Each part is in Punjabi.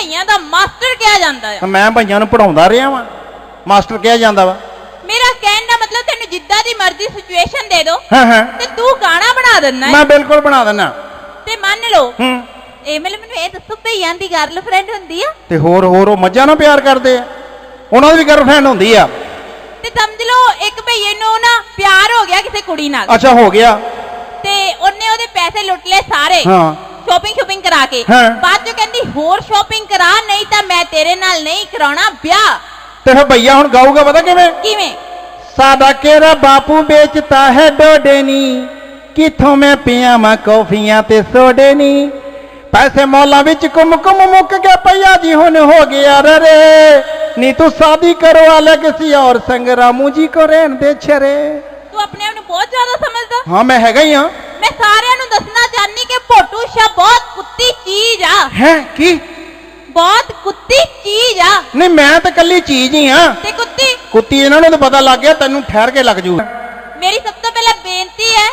ਭਈਆਂ ਦਾ ਮਾਸਟਰ ਕਿਹਾ ਜਾਂਦਾ ਆ। ਮੈਂ ਭਈਆਂ ਨੂੰ ਪੜਾਉਂਦਾ ਰਿਹਾ ਵਾਂ ਮਾਸਟਰ ਕਿਹਾ ਜਾਂਦਾ ਵਾ। ਮੇਰਾ ਕਹਿਣ ਦਾ ਮਤਲਬ ਤੈਨੂੰ ਜਿੱਦਾਂ ਦੀ ਮਰਜ਼ੀ ਸਿਚੁਏਸ਼ਨ ਦੇ ਦੋ ਹਾਂ ਹਾਂ। ਤੇ ਤੂੰ ਗਾਣਾ ਬਣਾ ਦਿੰਦਾ ਹੈ ਮੈਂ ਬਿਲਕੁਲ ਬਣਾ ਦਿੰਦਾ। ਤੇ ਮੰਨ ਲਓ ਹੂੰ। ਇਹ ਮਤਲਬ ਮੈਨੂੰ ਇਹ ਦੱਸੋ ਭਈਆਂ ਦੀ ਗਰਲਫ੍ਰੈਂਡ ਹੁੰਦੀ ਆ? ਤੇ ਹੋਰ ਹੋਰ ਉਹ ਮੱਝਾਂ ਨਾਲ ਪਿਆਰ ਕਰਦੇ ਆ? ਉਹਨਾਂ ਦੀ ਵੀ ਗਰਲਫ੍ਰੈਂਡ ਹੁੰਦੀ ਆ। ਤੇ ਸਮਝ ਲਓ ਇੱਕ ਭਈਏ ਨੂੰ ਨਾ ਪਿਆਰ ਹੋ ਗਿਆ ਕਿਸੇ ਕੁੜੀ ਨਾਲ। ਅੱਛਾ ਹੋ ਗਿਆ। ਤੇ ਉਹਨੇ ਉਹਦੇ ਪੈਸੇ ਲੁੱਟ ਲਏ ਸਾਰੇ। ਹਾਂ। ਸ਼ਾਪਿੰਗ ਸ਼ਾਪਿੰਗ ਕਰਾ ਕੇ। ਹਾਂ। ਬਾਅਦ ਚ ਕਹਿੰਦੀ ਹੋਰ ਸ਼ਾਪਿੰਗ ਕਰਾ ਨਹੀਂ ਤਾਂ ਮੈਂ ਤੇਰੇ ਨਾਲ ਨਹੀਂ ਕਰਾਉਣਾ ਵਿਆਹ। ਤੇ ਫਿਰ ਭਈਆ ਹੁਣ ਗਾਊਗਾ ਪਤਾ ਕਿਵੇਂ? ਕਿਵੇਂ? ਸਾਡਾ ਕਿਹੜਾ ਬਾਪੂ ਵੇਚਤਾ ਹੈ ਡੋਡੇ ਨੀ? ਕਿੱਥੋਂ ਮੈਂ ਪੀਆਵਾਂ ਕੌਫੀਆਂ ਤੇ ਸੋਡੇ ਨੀ? ਪੈਸੇ ਮੌਲਾਂ ਵਿੱਚ ਕੁੰਮ ਕੁੰਮ ਮੁੱਕ ਗਿਆ ਪਈਆ ਜੀ ਹੁਣ ਹੋ ਗਿਆ ਰੇ ਨੀ ਤੂੰ ਸ਼ਾਦੀ ਕਰੋ ਵਾਲੇ ਕਿਸੇ ਔਰ ਸੰਗ ਰਾਮੂ ਜੀ ਕੋ ਰਹਿਣ ਦੇ ਛਰੇ। ਤੂੰ ਆਪਣੇ ਆਪ ਨੂੰ ਬਹੁਤ ਜ਼ਿਆਦਾ ਸਮਝਦਾ। ਹਾਂ ਮੈਂ ਹੈਗਾ ਹੀ ਹਾਂ। ਮੈਂ ਸਾਰਿਆਂ ਨੂੰ ਦੱਸਣਾ ਚਾਹਨੀ ਕਿ ਭੋਟੂ ਸ਼ਾ ਬਹੁਤ ਕੁੱਤੀ ਚੀਜ਼ ਆ। ਹੈ ਕੀ? ਬਹੁਤ ਕੁੱਤੀ ਚੀਜ਼ ਆ। ਨਹੀਂ ਮੈਂ ਤਾਂ ਕੱਲੀ ਚੀਜ਼ ਹੀ ਹਾਂ ਤੇ ਕੁੱਤੀ? ਕੁੱਤੀ ਇਹਨਾਂ ਨੂੰ ਤਾਂ ਪਤਾ ਲੱਗ ਗਿਆ ਤੈਨੂੰ ਠਹਿਰ ਕੇ ਲੱਗ ਜੂ। ਮੇਰੀ ਸਭ ਤੋਂ ਪਹਿਲਾਂ ਬੇਨਤੀ ਹੈ।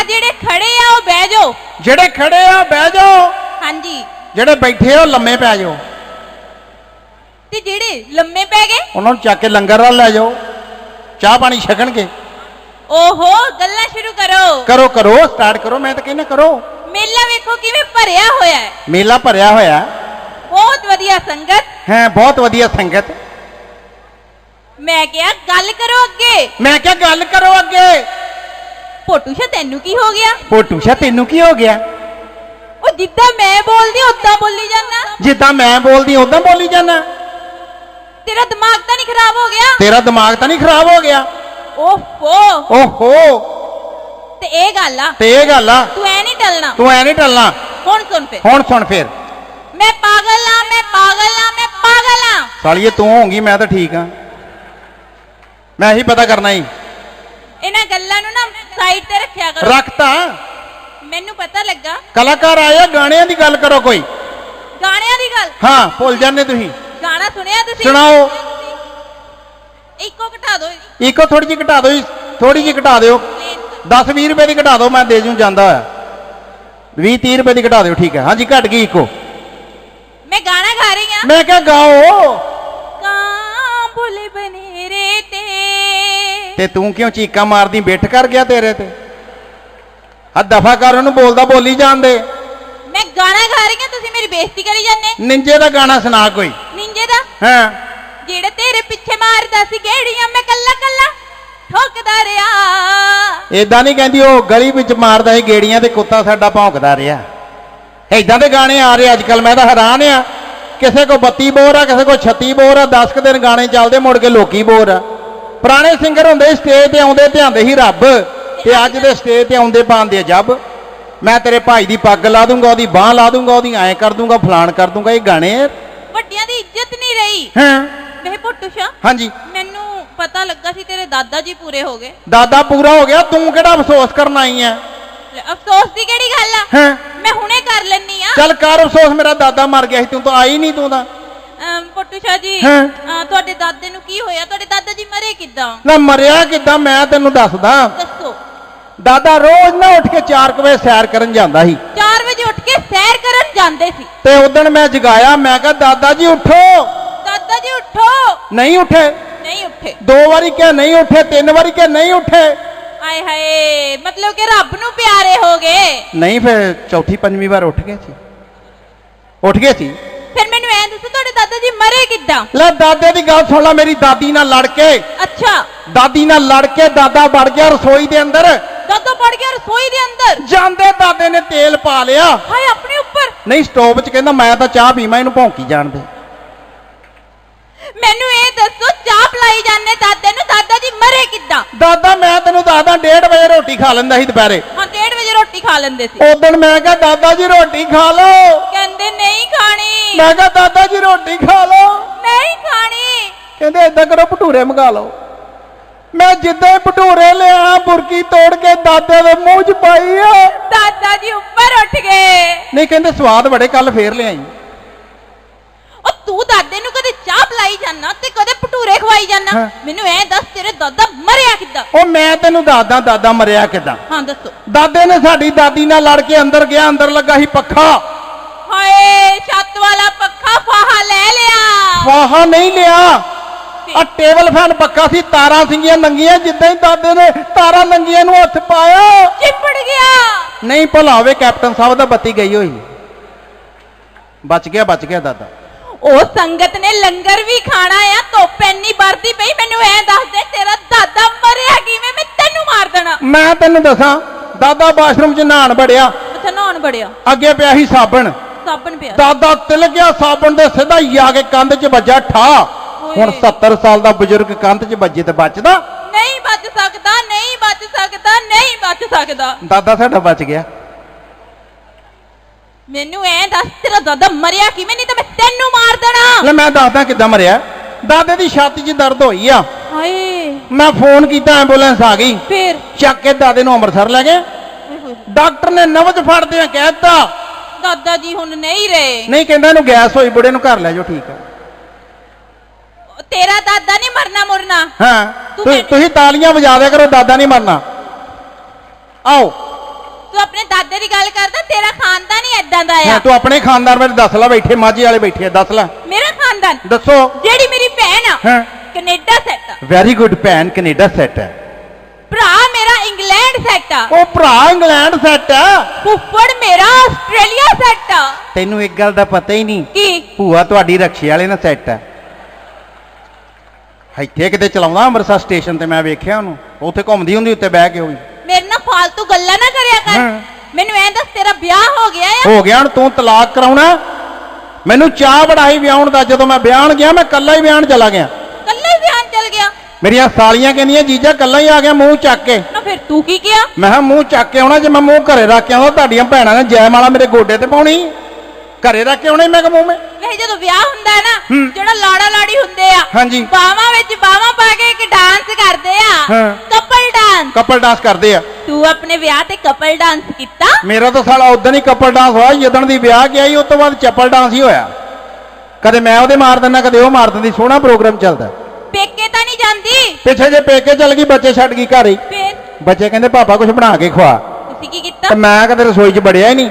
ਆ ਜਿਹੜੇ ਖੜੇ ਆ ਉਹ ਬਹਿ ਜਾਓ। ਜਿਹੜੇ ਖੜੇ ਆ ਬਹਿ ਜਾਓ। ਹਾਂਜੀ। ਜਿਹੜੇ ਬੈਠੇ ਆ ਲੰਮੇ ਪੈ ਜਾਓ। ਤੇ ਜਿਹੜੇ ਲੰਮੇ ਪੈ ਗਏ? ਉਹਨਾਂ ਨੂੰ ਚੱਕ ਕੇ ਲੰਗਰ ਵੱਲ ਲੈ ਜਾਓ। ਚਾਹ ਪਾਣੀ ਛਕਣਗੇ। ਓਹੋ ਗੱਲਾਂ ਸ਼ੁਰੂ ਕਰੋ। ਕਰੋ ਕਰੋ ਸਟਾਰਟ ਕਰੋ ਮੈਂ ਤਾਂ ਕਹਿੰਦਾ ਕਰੋ। ਮੇਲਾ ਵੇਖੋ ਕਿਵੇਂ ਭਰਿਆ ਹੋਇਆ ਹੈ। ਮੇਲਾ ਭਰਿਆ ਹੋਇਆ ਬਹੁਤ ਵਧੀਆ ਸੰਗਤ। ਹੈ ਬਹੁਤ ਵਧੀਆ ਸੰਗਤ। ਮੈਂ ਕਿਹਾ ਗੱਲ ਕਰੋ ਅੱਗੇ। ਮੈਂ ਕਿਹਾ ਗੱਲ ਕਰੋ ਅੱਗੇ। ਭੋਟੂ ਸ਼ਾ ਤੈਨੂੰ ਕੀ ਹੋ ਗਿਆ? ਫੋਟੂ ਸ਼ਾ ਤੈਨੂੰ ਕੀ ਹੋ ਗਿਆ? ਉਹ ਜਿੱਦਾਂ ਮੈਂ ਬੋਲਦੀ ਉਦਾਂ ਬੋਲੀ ਜਾਂਦਾ। ਜਿੱਦਾਂ ਮੈਂ ਬੋਲਦੀ ਉਦਾਂ ਬੋਲੀ ਜਾਣਾ ਤੇਰਾ ਦਿਮਾਗ ਤਾਂ ਨਹੀਂ ਖਰਾਬ ਹੋ ਗਿਆ? ਤੇਰਾ ਦਿਮਾਗ ਤਾਂ ਨਹੀਂ ਖਰਾਬ ਹੋ ਗਿਆ। ਓਹੋ। ਓਹੋ। ਤੇ ਇਹ ਗੱਲ ਆ ਤੇ ਇਹ ਗੱਲ ਆ। ਤੂੰ ਐ ਨਹੀਂ ਟਲਣਾ। ਤੂੰ ਐ ਨਹੀਂ ਟਲਣਾ। ਹੁਣ ਸੁਣ ਫਿਰ। ਹੁਣ ਸੁਣ ਫੇਰ। ਮੈਂ ਪਾਗਲ ਆ ਮੈਂ ਪਾਗਲ ਆ ਮੈਂ ਪਾਗਲ ਆ। ਸਾਲੀਏ ਤੂੰ ਹੋਂਗੀ ਮੈਂ ਤਾਂ ਠੀਕ ਆ। ਮੈਂ ਇਹੀ ਪਤਾ ਕਰਨਾ ਹੀ ਇਹਨਾਂ ਗੱਲਾਂ ਨੂੰ ਨਾ ਸਾਈਡ ਤੇ ਰੱਖਿਆ ਕਰੋ। ਰੱਖਤਾ ਮੈਨੂੰ ਪਤਾ ਲੱਗਾ। ਕਲਾਕਾਰ ਆਏ ਆ, ਗਾਣਿਆਂ ਦੀ ਗੱਲ ਕਰੋ ਕੋਈ। ਗਾਣਿਆਂ ਦੀ ਗੱਲ? ਹਾਂ ਭੁੱਲ ਜਾਂਦੇ ਤੁਸੀਂ। ਗਾਣਾ ਸੁਣਿਆ ਤੁਸੀਂ? ਸੁਣਾਓ। ਇੱਕੋ ਘਟਾ ਦਿਓ ਇੱਕੋ ਥੋੜੀ ਜਿਹੀ ਘਟਾ ਦਿਓ ਥੋੜੀ ਜਿਹੀ ਘਟਾ ਦਿਓ। 10 20 ਰੁਪਏ ਦੀ ਘਟਾ ਦਿਓ ਮੈਂ ਦੇ ਜੂ ਜਾਂਦਾ ਹੋਇਆ। 20 30 ਰੁਪਏ ਦੀ ਘਟਾ ਦਿਓ ਠੀਕ ਹੈ। ਹਾਂਜੀ ਘਟ ਗਈ ਇੱਕੋ। ਮੈਂ ਗਾਣਾ ਗਾ ਰਹੀ ਆ ਮੈਂ ਕਿਹਾ ਗਾਓ। ਕਾਂ ਬੁਲੇ ਬਨੇਰੇ ਤੇ। ਤੇ ਤੂੰ ਕਿਉਂ ਚੀਕਾਂ ਮਾਰਦੀ ਬਿੱਠ ਕਰ ਗਿਆ ਤੇਰੇ ਤੇ? ਆ ਦਫਾ ਕਰ ਉਹਨੂੰ ਬੋਲਦਾ ਬੋਲੀ ਜਾਂਦੇ। ਮੈਂ ਗਾਣਾ ਗਾ ਰਹੀ ਆ ਤੁਸੀਂ ਮੇਰੀ ਬੇਇੱਜ਼ਤੀ ਕਰੀ ਜਾਂਦੇ। ਨਿੰਜੇ ਦਾ ਗਾਣਾ ਸੁਣਾ ਕੋਈ। ਨਿੰਜੇ ਦਾ? ਹਾਂ। ਜਿਹੜੇ ਤੇਰੇ ਪਿੱਛੇ ਮਾਰਦਾ ਸੀ ਗੇੜੀਆਂ ਮੈਂ ਕੱਲਾ ਕੱਲਾ ਠੋਕਦਾ ਰਿਹਾ। ਏਦਾਂ ਨਹੀਂ ਕਹਿੰਦੀ ਉਹ ਗਲੀ ਵਿੱਚ ਮਾਰਦਾ ਸੀ ਗੇੜੀਆਂ ਤੇ ਕੁੱਤਾ ਸਾਡਾ ਭੌਂਕਦਾ ਰਿਹਾ। ਏਦਾਂ ਦੇ ਗਾਣੇ ਆ ਰਹੇ ਅੱਜ ਕੱਲ ਮੈਂ ਤਾਂ ਹੈਰਾਨ ਆ। ਕਿਸੇ ਕੋ 32 ਬੋਰ ਆ ਕਿਸੇ ਕੋ 36 ਬੋਰ ਆ 10 ਕੁ ਦਿਨ ਗਾਣੇ ਚੱਲਦੇ ਮੁੜ ਕੇ ਲੋਕੀ ਬੋਰ ਆ। ਪੁਰਾਣੇ ਸਿੰਗਰ ਹੁੰਦੇ ਸਟੇਜ ਤੇ ਆਉਂਦੇ ਆਂਦੇ ਸੀ ਰੱਬ ਤੇ ਅੱਜ ਦੇ ਸਟੇਜ ਤੇ ਆਉਂਦੇ ਪਾਉਂਦੇ ਆ ਜੱਬ। ਮੈਂ ਤੇਰੇ ਭਾਈ ਦੀ ਪੱਗ ਲਾ ਦੂੰਗਾ ਉਹਦੀ ਬਾਹ ਲਾ ਦੂੰਗਾ ਉਹਦੀ ਐਂ ਕਰ ਦੂੰਗਾ ਫਲਾਣ ਕਰ ਦੂੰਗਾ ਇਹ ਗਾਣੇ। ਵੱਡਿਆਂ ਦੀ ਇੱਜ਼ਤ ਨਹੀਂ ਰਹੀ। ਹਾਂ? ਵੇ ਭੁੱਟੂ ਸ਼ਾ ਹਾਂਜੀ। ਮੈਨੂੰ ਪਤਾ ਲੱਗਾ ਸੀ ਤੇਰੇ ਦਾਦਾ ਜੀ ਪੂਰੇ ਹੋ ਗਏ। ਦਾਦਾ ਪੂਰਾ ਹੋ ਗਿਆ ਤੂੰ ਕਿਹੜਾ ਅਫਸੋਸ ਕਰਨ ਆਈ ਲੈ, ਅਫਸੋਸ ਦੀ ਕਿਹੜੀ ਗੱਲ ਆ? ਹਾਂ? ਮੈਂ ਹੁਣੇ ਕਰ ਲੈਣੀ ਆ। ਚੱਲ ਕਰ ਅਫਸੋਸ ਮੇਰਾ ਦਾਦਾ ਮਰ ਗਿਆ ਸੀ ਤੂੰ ਤਾਂ ਆਈ ਨਹੀਂ ਤੂੰ ਤਾਂ। ਅਮ, ਭੁੱਟੂ ਸ਼ਾ ਜੀ ਹਾਂ। ਅ, ਤੁਹਾਡੇ ਦਾਦੇ ਨੂੰ ਕੀ ਹੋਇਆ? ਤੁਹਾਡੇ ਦਾਦਾ ਜੀ ਮਰੇ ਕਿੱਦਾਂ? ਨਾ ਮਰਿਆ ਕਿੱਦਾਂ ਮੈਂ ਤੈਨੂੰ ਦੱਸਦਾ। ਦੱਸੋ। ਦਾਦਾ ਰੋਜ਼ ਨਾ ਉੱਠ ਕੇ 4 ਵਜੇ ਸੈਰ ਕਰਨ ਜਾਂਦਾ ਸੀ। 4 ਵਜੇ ਉੱਠ ਕੇ ਸੈਰ ਕਰਨ ਜਾਂਦੇ ਸੀ। ਤੇ ਉਦੋਂ ਮੈਂ ਜਗਾਇਆ ਮੈਂ ਕਿਹਾ ਦਾਦਾ ਜੀ ਉੱਠੋ! ਜੀ ਉੱਠੋ। ਨਹੀਂ ਉੱਠੇ। ਨਹੀਂ ਉੱਠੇ। ਦੋ ਵਾਰੀ ਕਿਹਾ ਨਹੀਂ ਉੱਠੇ ਤਿੰਨ ਵਾਰੀ ਕਿਹਾ ਨਹੀਂ ਉੱਠੇ। ਆਏ ਹਾਏ ਮਤਲਬ ਕਿ ਰੱਬ ਨੂੰ ਪਿਆਰੇ ਹੋ ਗਏ। ਨਹੀਂ ਫਿਰ ਚੌਥੀ ਪੰਜਵੀਂ ਵਾਰ ਉੱਠ ਗਏ ਸੀ। ਉੱਠ ਗਏ ਸੀ। ਫਿਰ ਮੈਨੂੰ ਐਂ ਦੱਸੋ ਤੁਹਾਡੇ ਦਾਦਾ ਜੀ ਮਰੇ ਕਿੱਦਾਂ? ਲੈ ਦਾਦੇ ਦੀ ਗੱਲ ਸੁਣ ਲੈ ਮੇਰੀ ਦਾਦੀ ਨਾਲ ਲੜ ਕੇ। ਅੱਛਾ। ਦਾਦੀ ਨਾਲ ਲੜ ਕੇ ਦਾਦਾ ਵੜ ਗਿਆ ਰਸੋਈ ਦੇ ਅੰਦਰ। ਦਾਦਾ ਪੜ ਗਿਆ ਰਸੋਈ ਦੇ ਅੰਦਰ? ਜਾਂਦੇ ਦਾਦੇ ਨੇ ਤੇਲ ਪਾ ਲਿਆ। ਹਾਏ ਆਪਣੇ ਉੱਪਰ। ਨਹੀਂ ਸਟੋਵ 'ਚ ਕਹਿੰਦਾ ਮੈਂ ਤਾਂ ਚਾਹ ਪੀਵਾਂ ਇਹਨੂੰ ਭੌਂਕੀ ਜਾਣ ਦੇ। ਮੈਨੂੰ ਇਹ ਦੱਸੋ ਚਾਹ ਪਲਾਈ ਜਾਂਦੇ ਦਾਦੇ ਨੂੰ ਦਾਦਾ ਜੀ ਮਰੇ ਕਿੱਦਾਂ? ਦਾਦਾ ਮੈਂ ਤੈਨੂੰ ਦੱਸਦਾ 1:30 ਵਜੇ ਰੋਟੀ ਖਾ ਲੈਂਦਾ ਸੀ ਦੁਪਹਿਰੇ। ਹਾਂ 1:30 ਵਜੇ ਰੋਟੀ ਖਾ ਲੈਂਦੇ ਸੀ। ਉਦੋਂ ਮੈਂ ਕਿਹਾ ਦਾਦਾ ਜੀ ਰੋਟੀ ਖਾ ਲਓ। ਕਹਿੰਦੇ ਨਹੀਂ ਖਾਣੀ। ਮੈਂ ਕਿਹਾ ਦਾਦਾ ਜੀ ਰੋਟੀ ਖਾ ਲਓ। ਨਹੀਂ ਖਾਣੀ। ਕਹਿੰਦੇ ਏਦਾਂ ਕਰੋ ਭਟੂਰੇ ਮੰਗਾ ਲਓ। ਮੈਂ ਜਿੱਦਾਂ ਭਟੂਰੇ ਲਿਆ ਬੁਰਕੀ ਤੋੜ ਕੇ ਦਾਦੇ ਦੇ ਮੂੰਹ 'ਚ ਪਾਈ ਆ। ਦਾਦਾ ਜੀ ਉੱਪਰ ਉੱਠ ਗਏ। ਨਹੀਂ ਕਹਿੰਦੇ ਸਵਾਦ ਬੜੇ ਕੱਲ ਫੇਰ ਲਿਆਈ। ਤੂੰ ਦਾਦੇ ਨੂੰ ਕਦੇ ਚਾਹ ਪਲਾਈ ਜਾਨਾ ਤੇ ਕਦੇ ਭਟੂਰੇ ਖਵਾਈ ਹਾਂ। ਮੈਨੂੰ ਐ ਦੱਸ ਤੇਰੇ ਦਾਦਾ ਮਰਿਆ ਕਿੱਦਾਂ? ਉਹ ਮੈਂ ਤੈਨੂੰ ਦੱਸਦਾ ਦਾਦਾ ਮਰਿਆ ਕਿਦਾਂ? ਹਾਂ ਦੱਸੋ। ਦਾਦੇ ਨੇ ਸਾਡੀ ਦਾਦੀ ਨਾਲ ਲੜ ਕੇ ਅੰਦਰ ਗਿਆ ਅੰਦਰ ਲੱਗਾ ਸੀ ਪੱਖਾ। ਹਾਏ ਛੱਤ ਵਾਲਾ ਪੱਖਾ ਫਾਹਾ ਲੈ ਲਿਆ। ਵਾਹਾ ਨਹੀਂ ਲਿਆ। ਆ ਟੇਬਲ ਫੈਨ ਪੱਕਾ ਸੀ ਤਾਰਾਂ ਸਿੰਘੀਆਂ ਨੰਗੀਆਂ ਜਿੱਦਾਂ ਹੀ ਦਾਦੇ ਨੇ ਤਾਰਾਂ ਨੰਗੀਆਂ ਨੂੰ ਹੱਥ ਪਾਇਆ। ਚਿਪੜ ਗਿਆ। ਨਹੀਂ ਭਲਾ ਹੋਵੇ ਕੈਪਟਨ ਸਾਹਿਬ ਦਾ ਬੱਤੀ ਗਈ ਹੋਈ। ਬਚ ਗਿਆ ਬਚ ਗਿਆ ਦਾਦਾ। ਉਹ ਸੰਗਤ ਨੇ ਲੰਗਰ ਵੀ ਖਾਣਾ ਆ ਧੁੱਪ ਇੰਨੀ ਵਰਦੀ ਪਈ ਮੈਨੂੰ ਐ ਦੱਸ ਦੇ ਤੇਰਾ ਦਾਦਾ ਮਰਿਆ ਕਿਵੇਂ? ਮੈਂ ਤੈਨੂੰ ਮਾਰ ਦੇਣਾ। ਮੈਂ ਤੈਨੂੰ ਦੱਸਾਂ ਦਾਦਾ ਬਾਥਰੂਮ 'ਚ ਨਹਾਣ ਬੜਿਆ ਅੱਛਾ ਨਹਾਉਣ ਬੜਿਆ ਅੱਗੇ ਪਿਆ ਸੀ ਸਾਬਣ। ਸਾਬਣ ਪਿਆ। ਦਾਦਾ ਤਿਲ ਗਿਆ ਸਾਬਣ ਦੇ ਸਿੱਧਾ ਹੀ ਆ ਕੇ ਕੰਧ 'ਚ ਵੱਜਾ ਠਾ। ਹੁਣ ਓਏ। 70 ਸਾਲ ਦਾ ਬਜ਼ੁਰਗ ਕੰਧ 'ਚ ਵੱਜੇ ਤੇ ਬਚਦਾ। ਨਹੀਂ ਬਚ ਸਕਦਾ ਨਹੀਂ ਬਚ ਸਕਦਾ ਨਹੀਂ ਬਚ ਸਕਦਾ। ਦਾਦਾ ਸਾਡਾ ਬਚ ਗਿਆ। ਮੈਨੂੰ ਐ ਦੱਸ ਤੇਰਾ ਦਾਦਾ ਮਰਿਆ ਕਿਵੇਂ? ਨਹੀਂ ਤਾਂ ਮੈਂ ਤੈਨੂੰ ਮਾਰ ਦੇਣਾ। ਲੈ ਮੈਂ ਦੱਸਦਾ ਕਿੱਦਾਂ ਮਰਿਆ। ਦਾਦੇ ਦੀ ਛਾਤੀ 'ਚ ਦਰਦ ਹੋਈ ਆ। ਹਾਏ। ਮੈਂ ਫੋਨ ਕੀਤਾ ਐਂਬੂਲੈਂਸ ਆ ਗਈ। ਫੇਰ? ਚੱਕ ਕੇ ਦਾਦੇ ਨੂੰ ਅੰਮ੍ਰਿਤਸਰ ਲੈ ਗਏ। ਡਾਕਟਰ ਨੇ ਨਵਜ ਫੜਦਿਆਂ ਕਹਿਤਾ ਦਾਦਾ ਜੀ ਹੁਣ ਨਹੀਂ ਰਹੇ। ਨਹੀਂ ਕਹਿੰਦਾ ਇਹਨੂੰ ਗੈਸ ਹੋਈ ਬੁੜੇ ਨੂੰ ਘਰ ਲੈ ਜਾਓ ਠੀਕ ਆ। ਤੇਰਾ ਦਾਦਾ ਨਹੀਂ ਮਰਨਾ ਮੁਰਨਾ? ਹਾਂ ਤੁਸੀਂ ਤਾਲੀਆਂ ਵਜਾ ਦਿਆ ਕਰੋ ਦਾਦਾ ਨਹੀਂ ਮਰਨਾ। ਆਓ। ਤੂੰ ਆਪਣੇ ਦਾਦੇ ਦੀ ਗੱਲ ਕਰਦਾ ਤੇਰਾ ਖਾਨਦਾਨ ਹੀ ਐਦਾਂ ਦਾ ਹਾਂ ਆ ਤੂੰ ਆਪਣੇ ਖਾਨਦਾਨ ਬਾਰੇ ਦੱਸ ਲੈ ਬੈਠੇ ਮਾਝੇ ਵਾਲੇ ਬੈਠੇ ਆ ਦੱਸ ਲੈ। ਮੇਰਾ ਖਾਨਦਾਨ? ਦੱਸੋ। ਜਿਹੜੀ ਮੇਰੀ ਭੈਣ ਆ ਹਾਂ। ਕੈਨੇਡਾ ਸੈੱਟ ਆ। ਵੈਰੀ ਗੁੱਡ ਭੈਣ ਕੈਨੇਡਾ ਸੈੱਟ ਹੈ ਭਰਾ ਮੇਰਾ ਇੰਗਲੈਂਡ ਸੈੱਟ ਆ। ਉਹ ਭਰਾ ਇੰਗਲੈਂਡ ਸੈੱਟ ਆ। ਫੁੱਫੜ ਮੇਰਾ ਆਸਟ੍ਰੇਲੀਆ ਸੈੱਟ ਆ। ਤੈਨੂੰ ਇੱਕ ਗੱਲ ਦਾ ਪਤਾ ਹੀ ਨਹੀਂ। ਕੀ? ਭੂਆ ਤੁਹਾਡੀ ਰਕਸ਼ੇ ਵਾਲੇ ਨਾਲ ਸੈੱਟ ਆ। ਇੱਥੇ ਕਿਤੇ ਚਲਾਉਂਦਾ ਅੰਮ੍ਰਿਤਸਰ ਸਟੇਸ਼ਨ ਤੇ ਮੈਂ ਵੇਖਿਆ ਉਹਨੂੰ। ਉੱਥੇ ਘੁੰਮਦੀ ਹੁੰਦੀ ਉੱਤੇ ਬਹਿ ਕੇ ਨਾਲ ਫालतू ਗੱਲਾਂ ਨਾ ਕਰਿਆ ਕਰ। ਹਾਂ। ਮੈਨੂੰ ਐਂ ਦੱਸ ਤੇਰਾ ਵਿਆਹ ਹੋ ਗਿਆ ਆ? ਹੋ ਗਿਆ ਹੁਣ ਤੂੰ ਤਲਾਕ ਕਰਾਉਣਾ। ਮੈਨੂੰ ਚਾਹ ਬੜਾਈ ਵਿਆਹਣ ਦਾ ਜਦੋਂ ਮੈਂ ਵਿਆਹਣ ਗਿਆ ਮੈਂ ਕੱਲਾ ਹੀ ਵਿਆਹਣ ਚਲਾ ਗਿਆ। ਕੱਲਾ ਹੀ ਵਿਆਹ ਚੱਲ ਗਿਆ? ਮੇਰੀਆਂ ਸਾਲੀਆਂ ਕਹਿੰਦੀਆਂ ਜੀਜਾ ਕੱਲਾ ਹੀ ਆ ਗਿਆ ਮੂੰਹ ਚੱਕ ਕੇ। ਨਾ ਫਿਰ ਤੂੰ ਕੀ ਕਿਹਾ? ਮੈਂ ਕਿਹਾ ਮੂੰਹ ਚੱਕ ਕੇ ਆਉਣਾ ਜੇ ਮੈਂ ਮੂੰਹ ਘਰੇ ਰੱਖ ਕੇ ਆਉਂਦਾ ਤੁਹਾਡੀਆਂ ਭੈਣਾਂ ਨੇ ਜੈਮਾਲਾ ਮੇਰੇ ਗੋਡੇ ਤੇ ਪਾਉਣੀ। ਘਰੇ ਰੱਖ ਕੇ ਆਉਣਾ ਮੈਂ ਕਿਹਾ ਮੂੰਹ ਮੈਂ। ਵੈਸੇ ਜਦੋਂ ਵਿਆਹ ਹੁੰਦਾ ਹੈ ਨਾ ਹੂੰ। ਜਿਹੜਾ ਲਾੜਾ ਲਾੜੀ ਹੁੰਦੇ ਆ ਹਾਂਜੀ। ਬਾਵਾਂ ਵਿੱਚ ਬਾਵਾਂ ਪਾ ਕੇ ਇੱਕ ਡਾਂਸ ਕਰਦੇ ਆ ਹਾਂ। ਕਪਲ ਡਾਂਸ ਕਪਲ ਡਾਂਸ ਕਰਦੇ ਆ। ਤੂੰ ਆਪਣੇ ਵਿਆਹ ਤੇ ਕਪਲ ਡਾਂਸ ਕੀਤਾ? ਮੇਰਾ ਤਾਂ ਸਾਲਾ ਉਦੋਂ ਹੀ ਕਪਲ ਡਾਂਸ ਹੋਇਆ ਜਦੋਂ ਦੀ ਵਿਆਹ ਕੇ ਆਈ ਉਸ ਤੋਂ ਬਾਅਦ ਚੱਪਲ ਡਾਂਸ ਹੀ ਹੋਇਆ। ਕਦੇ ਮੈਂ ਉਹਦੇ ਮਾਰ ਦਿੰਦਾ ਕਦੇ ਉਹ ਮਾਰ ਦਿੰਦੀ ਸੋਹਣਾ ਪ੍ਰੋਗਰਾਮ ਚੱਲਦਾ। ਪੇਕੇ ਤਾਂ ਨਹੀਂ ਜਾਂਦੀ? ਪਿੱਛੇ ਜੇ ਪੇਕੇ ਚੱਲ ਗਈ ਬੱਚੇ ਛੱਡ ਗਈ ਘਰ ਹੀ। ਫਿਰ? ਬੱਚੇ ਕਹਿੰਦੇ ਪਾਪਾ ਕੁਝ ਬਣਾ ਕੇ ਖਵਾ। ਤੁਸੀਂ ਕੀ ਤੇ ਕੀਤਾ ਮੈਂ ਕਦੇ ਰਸੋਈ 'ਚ ਵੜਿਆ ਹੀ ਨਹੀਂ।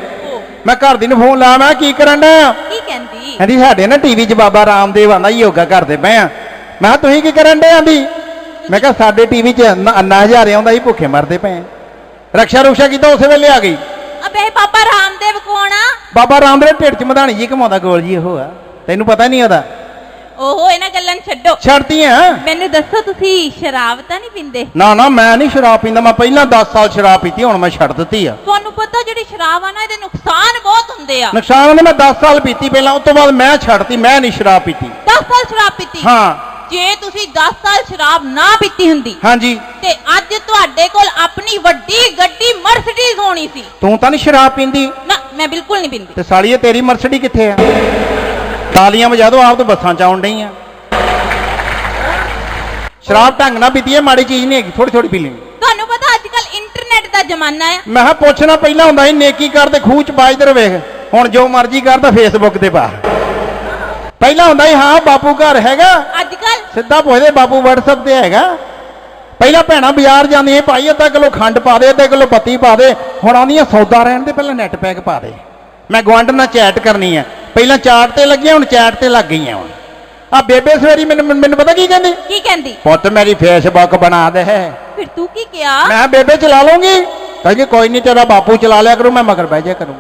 ਮੈਂ ਘਰ ਦੀ ਨੂੰ ਫੋਨ ਲਾਇਆ ਮੈਂ ਕਿਹਾ, ਕੀ ਕਰਨ ਡਿਆ? ਕੀ ਕਹਿੰਦੀ? ਕਹਿੰਦੀ ਸਾਡੇ ਨਾ ਟੀਵੀ 'ਚ ਬਾਬਾ ਰਾਮਦੇਵ ਆਂਦਾ ਯੋਗਾ ਕਰਦੇ ਪਏ ਆ। ਮੈਂ ਕਿਹਾ ਤੁਸੀਂ ਕੀ ਕਰਨ ਡੇ ਆਂਦੀ? ਮੈਂ ਕਿਹਾ ਸਾਡੇ ਟੀਵੀ 'ਚ ਅੰਨਾ- ਹਜ਼ਾਰੇ ਆਉਂਦਾ ਹੀ ਭੁੱਖੇ ਮਰਦੇ ਪਏ ਰਕਸ਼ਾ ਰੁਕਸ਼ਾ ਕੀਤਾ ਉਸੇ ਵੇਲੇ ਆ ਗਈ? ਅਬੇ ਬਾਬਾ ਰਾਮਦੇਵ ਕੌਣ ਆ? ਬਾਬਾ ਰਾਮਦੇਵ ਢਿੱਡ 'ਚ ਮਧਾਣੀ ਜੀ ਘਮਾਉਂਦਾ ਗੋਲ ਜੀ ਉਹ ਆ। ਤੈਨੂੰ ਪਤਾ ਨਹੀਂ ਉਹਦਾ? ਓਹੋ ਇਹਨਾਂ ਗੱਲਾਂ ਨੂੰ ਛੱਡੋ। ਛੱਡਤੀਆਂ? ਮੈਨੂੰ ਦੱਸੋ ਤੁਸੀਂ ਸ਼ਰਾਬ ਤਾਂ ਨਹੀਂ ਪੀਂਦੇ? ਨਾ ਨਾ ਮੈਂ ਨਹੀਂ ਸ਼ਰਾਬ ਪੀਂਦਾ ਮੈਂ ਪਹਿਲਾਂ 10 ਸਾਲ ਸ਼ਰਾਬ ਪੀਤੀ ਹੁਣ ਮੈਂ ਛੱਡ ਦਿੱਤੀ ਆ। ਤੁਹਾਨੂੰ ਪਤਾ ਜਿਹੜੀ ਸ਼ਰਾਬ ਆ ਨਾ ਇਹਦੇ ਨੁਕਸਾਨ ਬਹੁਤ ਹੁੰਦੇ ਆ। ਨੁਕਸਾਨ ਨੇ ਮੈਂ 10 ਸਾਲ ਪੀਤੀ ਪਹਿਲਾਂ ਉਸ ਤੋਂ ਬਾਅਦ ਮੈਂ ਛੱਡਤੀ ਮੈਂ ਨਹੀਂ ਸ਼ਰਾਬ ਪੀਤੀ। 10 ਸਾਲ ਸ਼ਰਾਬ ਪੀਤੀ? ਹਾਂ। ਜੇ ਤੁਸੀਂ 10 ਸਾਲ ਸ਼ਰਾਬ ਨਾ ਪੀਤੀ ਹੁੰਦੀ ਹਾਂਜੀ। ਤੇ ਅੱਜ ਤੁਹਾਡੇ ਕੋਲ ਆਪਣੀ ਵੱਡੀ ਗੱਡੀ ਮਰਸੀਡੀਜ਼ ਹੋਣੀ ਸੀ। ਤੂੰ ਤਾਂ ਨਹੀਂ ਸ਼ਰਾਬ ਪੀਂਦੀ। ਨਾ ਮੈਂ ਬਿਲਕੁਲ ਨਹੀਂ ਪੀਂਦੀ। ਤੇ ਸਾਲੀਏ ਤੇਰੀ ਮਰਸਡੀ ਕਿੱਥੇ ਆ? ਤਾਲੀਆਂ ਵਜਾ ਦੋ ਆਪ ਤਾਂ ਬੱਸਾਂ ਚ ਆਉਣ ਡਈ ਆ। ਸ਼ਰਾਬ ਢੰਗ ਨਾਲ ਪੀਤੀ ਹੈ ਮਾੜੀ ਚੀਜ਼ ਨਹੀਂ ਹੈਗੀ ਥੋੜੀ ਥੋੜੀ ਪੀ ਲੈਣੀ ਤੁਹਾਨੂੰ ਪਤਾ ਅੱਜ ਕੱਲ ਇੰਟਰਨੈਟ ਦਾ ਜ਼ਮਾਨਾ ਆ ਮੈਂ ਕਿਹਾ ਪੁੱਛਣਾ ਪਹਿਲਾਂ ਹੁੰਦਾ ਸੀ ਨੇਕੀ ਕਰਦੇ ਖੂਹ ਚ ਪਾ ਇਧਰ ਵੇਖ ਹੁਣ ਜੋ ਮਰਜ਼ੀ ਕਰਦਾ ਫੇਸਬੁੱਕ ਤੇ ਪਾ। ਪਹਿਲਾਂ ਹੁੰਦਾ ਸੀ ਹਾਂ ਬਾਪੂ ਘਰ ਹੈਗਾ। ਅੱਜ ਕੱਲ ਸਿੱਧਾ ਪੁੱਛਦੇ ਬਾਪੂ WhatsApp ਤੇ ਹੈਗਾ। ਪਹਿਲਾਂ ਭੈਣਾਂ ਬਾਜ਼ਾਰ ਜਾਂਦੀਆਂ ਭਾਈ ਅੱਧਾ ਕਿਲੋ ਖੰਡ ਪਾ ਦੇ ਅੱਧਾ ਕਿਲੋ ਪੱਤੀ ਪਾ ਦੇ। ਹੁਣ ਆਉਂਦੀਆਂ ਸੌਦਾ ਰਹਿਣ ਦੇ ਪਹਿਲਾਂ ਨੈਟ ਪੈਕ ਪਾ ਦੇ। ਮੈਂ ਗਵਾਂਢ ਨਾਲ ਚੈਟ ਕਰਨੀ ਆ। ਪਹਿਲਾਂ ਚਾਟ ਤੇ ਲੱਗੀਆਂ ਹੁਣ ਚੈਟ ਤੇ ਲੱਗ ਗਈਆਂ ਹੁਣ। ਆ ਬੇਬੇ ਸਵੇਰੀ ਮੈਨੂੰ ਮੈਨੂੰ ਪਤਾ ਕੀ ਕਹਿੰਦੀ? ਕੀ ਕਹਿੰਦੀ? ਪੁੱਤ ਮੇਰੀ ਫੇਸਬੁੱਕ ਬਣਾ ਦੇ। ਫਿਰ ਤੂੰ ਕੀ ਕਿਹਾ? ਮੈਂ ਬੇਬੇ ਚਲਾ ਲੂੰਗੀ ਕਹਿੰਦੀ ਕੋਈ ਨਹੀਂ ਤੇਰਾ ਬਾਪੂ ਚਲਾ ਲਿਆ ਕਰੂ ਮੈਂ ਮਗਰ ਬਹਿ ਜਾ ਕਰੂੰ